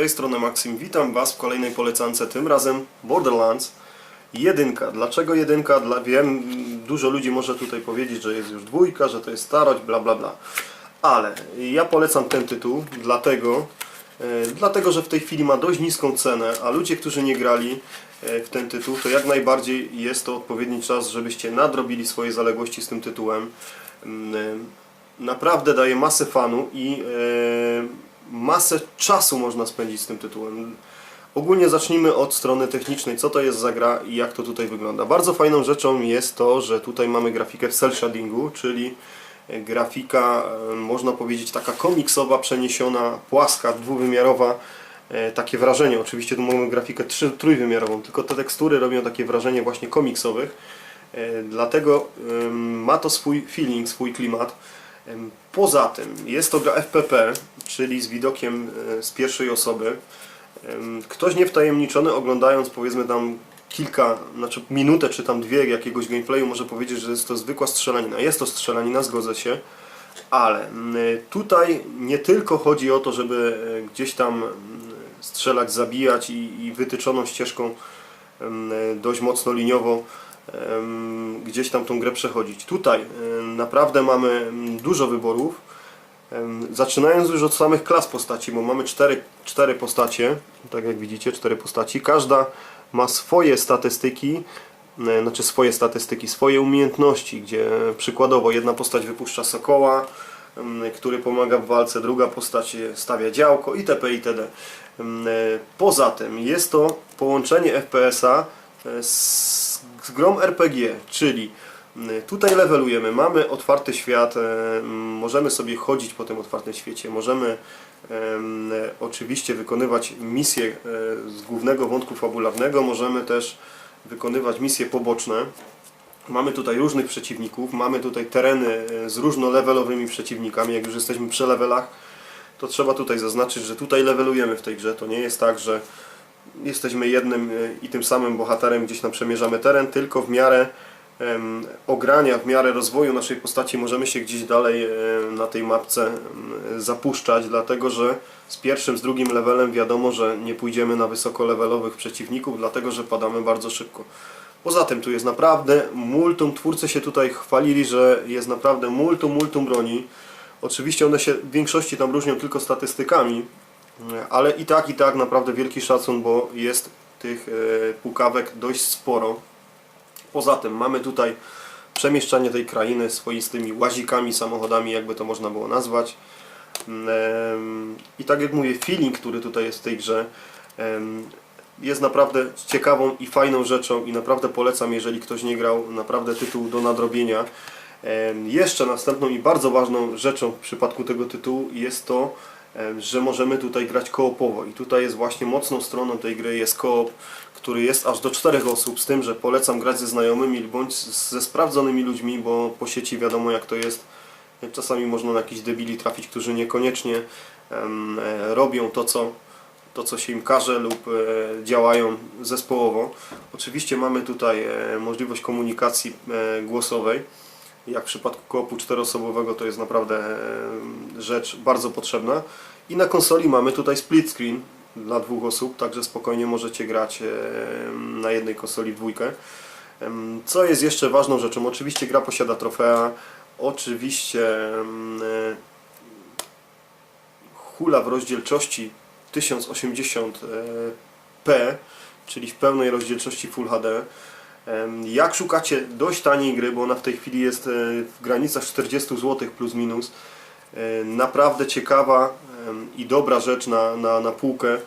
tej strony Maksim, witam Was w kolejnej polecance, tym razem Borderlands jedynka. Dlaczego jedynka? Dla, wiem, dużo ludzi może tutaj powiedzieć, że jest już dwójka, że to jest starość, bla bla bla. Ale ja polecam ten tytuł, dlatego, e, dlatego że w tej chwili ma dość niską cenę, a ludzie, którzy nie grali e, w ten tytuł, to jak najbardziej jest to odpowiedni czas, żebyście nadrobili swoje zaległości z tym tytułem. Mm, e, Naprawdę daje masę fanu i masę czasu można spędzić z tym tytułem. Ogólnie zacznijmy od strony technicznej, co to jest za gra i jak to tutaj wygląda. Bardzo fajną rzeczą jest to, że tutaj mamy grafikę w cel shadingu, czyli e, grafika, e, można powiedzieć, taka komiksowa, przeniesiona, płaska, dwuwymiarowa. E, Takie wrażenie, oczywiście tu mamy grafikę trzy, trójwymiarową, tylko te tekstury robią takie wrażenie właśnie komiksowych. Dlatego ma to swój feeling, swój klimat. Poza tym jest to gra FPP, czyli z widokiem e, z pierwszej osoby. Ktoś niewtajemniczony oglądając powiedzmy tam kilka, znaczy minutę czy tam dwie jakiegoś gameplayu może powiedzieć, że jest to zwykła strzelanina. Jest to strzelanina, zgodzę się, ale tutaj nie tylko chodzi o to, żeby e, gdzieś tam strzelać, zabijać i, i wytyczoną ścieżką dość mocno liniowo gdzieś tam tą grę przechodzić. Tutaj naprawdę mamy em, dużo wyborów. Zaczynając już od samych klas postaci, bo mamy cztery, cztery postacie, tak jak widzicie, cztery postaci. Każda ma swoje statystyki, e, znaczy swoje statystyki, swoje umiejętności, gdzie przykładowo jedna postać wypuszcza sokoła, który pomaga w walce, druga postać stawia działko itp. itd. E, Poza tym jest to połączenie FPS-a e, z, z grą RPG, czyli m, tutaj levelujemy, mamy otwarty świat, e, m, możemy sobie chodzić po tym otwartym świecie, możemy em, e, oczywiście wykonywać misje e, z głównego wątku fabularnego, możemy też wykonywać misje poboczne. Mamy tutaj różnych przeciwników, mamy tutaj tereny z różnolevelowymi przeciwnikami, jak już jesteśmy przy levelach, to trzeba tutaj zaznaczyć, że tutaj levelujemy w tej grze. To nie jest tak, że jesteśmy jednym e, i tym samym bohaterem, gdzieś tam przemierzamy teren, tylko w miarę ogrania, w miarę rozwoju naszej postaci możemy się gdzieś dalej e, na tej mapce zapuszczać, dlatego że z pierwszym, z drugim levelem wiadomo, że nie pójdziemy na wysokolevelowych przeciwników, dlatego że padamy bardzo szybko. Poza tym tu jest naprawdę multum, twórcy się tutaj chwalili, że jest naprawdę multum, multum broni. Oczywiście one się w większości tam różnią tylko statystykami, ale i tak, i tak naprawdę wielki szacun, bo jest tych e, pukawek dość sporo. Poza tym mamy tutaj przemieszczanie tej krainy swoistymi łazikami, samochodami, jakby to można było nazwać. Em, I tak jak mówię, feeling, który tutaj jest w tej grze, jest naprawdę ciekawą i fajną rzeczą i naprawdę polecam, jeżeli ktoś nie grał, naprawdę tytuł do nadrobienia. Jeszcze następną i bardzo ważną rzeczą w przypadku tego tytułu jest to, że możemy tutaj grać koopowo i tutaj jest właśnie mocną stroną tej gry jest koop, który jest aż do czterech osób, z tym, że polecam grać ze znajomymi bądź ze sprawdzonymi ludźmi, bo po sieci wiadomo jak to jest. Czasami można na jakichś debili trafić, którzy niekoniecznie e, robią to co, to, co się im każe lub e, działają zespołowo. Oczywiście mamy tutaj e, możliwość komunikacji głosowej. Jak w przypadku koopu czteroosobowego to jest naprawdę e, rzecz bardzo potrzebna. I na konsoli mamy tutaj split screen dla dwóch osób, także spokojnie możecie grać e, na jednej konsoli dwójkę. Co jest jeszcze ważną rzeczą? Oczywiście gra posiada trofea, oczywiście e, hula w rozdzielczości 1080p, czyli w pełnej rozdzielczości Full HD. Jak szukacie dość taniej gry, bo ona w tej chwili jest e, w granicach 40 zł plus minus, e, naprawdę ciekawa i dobra rzecz na, na, na półkę,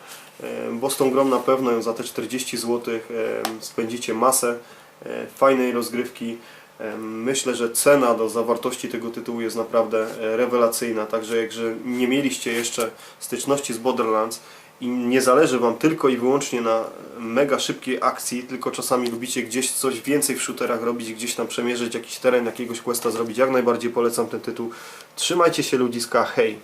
em, bo z tą grą na pewno ją za te 40 zł spędzicie masę e, fajnej rozgrywki. Myślę, że cena do zawartości tego tytułu jest naprawdę e, rewelacyjna, także jakże nie mieliście jeszcze styczności z Borderlands i nie zależy Wam tylko i wyłącznie na mega szybkiej akcji, tylko czasami lubicie gdzieś coś więcej w shooterach robić, gdzieś tam przemierzyć jakiś teren, jakiegoś questa zrobić, jak najbardziej polecam ten tytuł. Trzymajcie się ludziska, hej!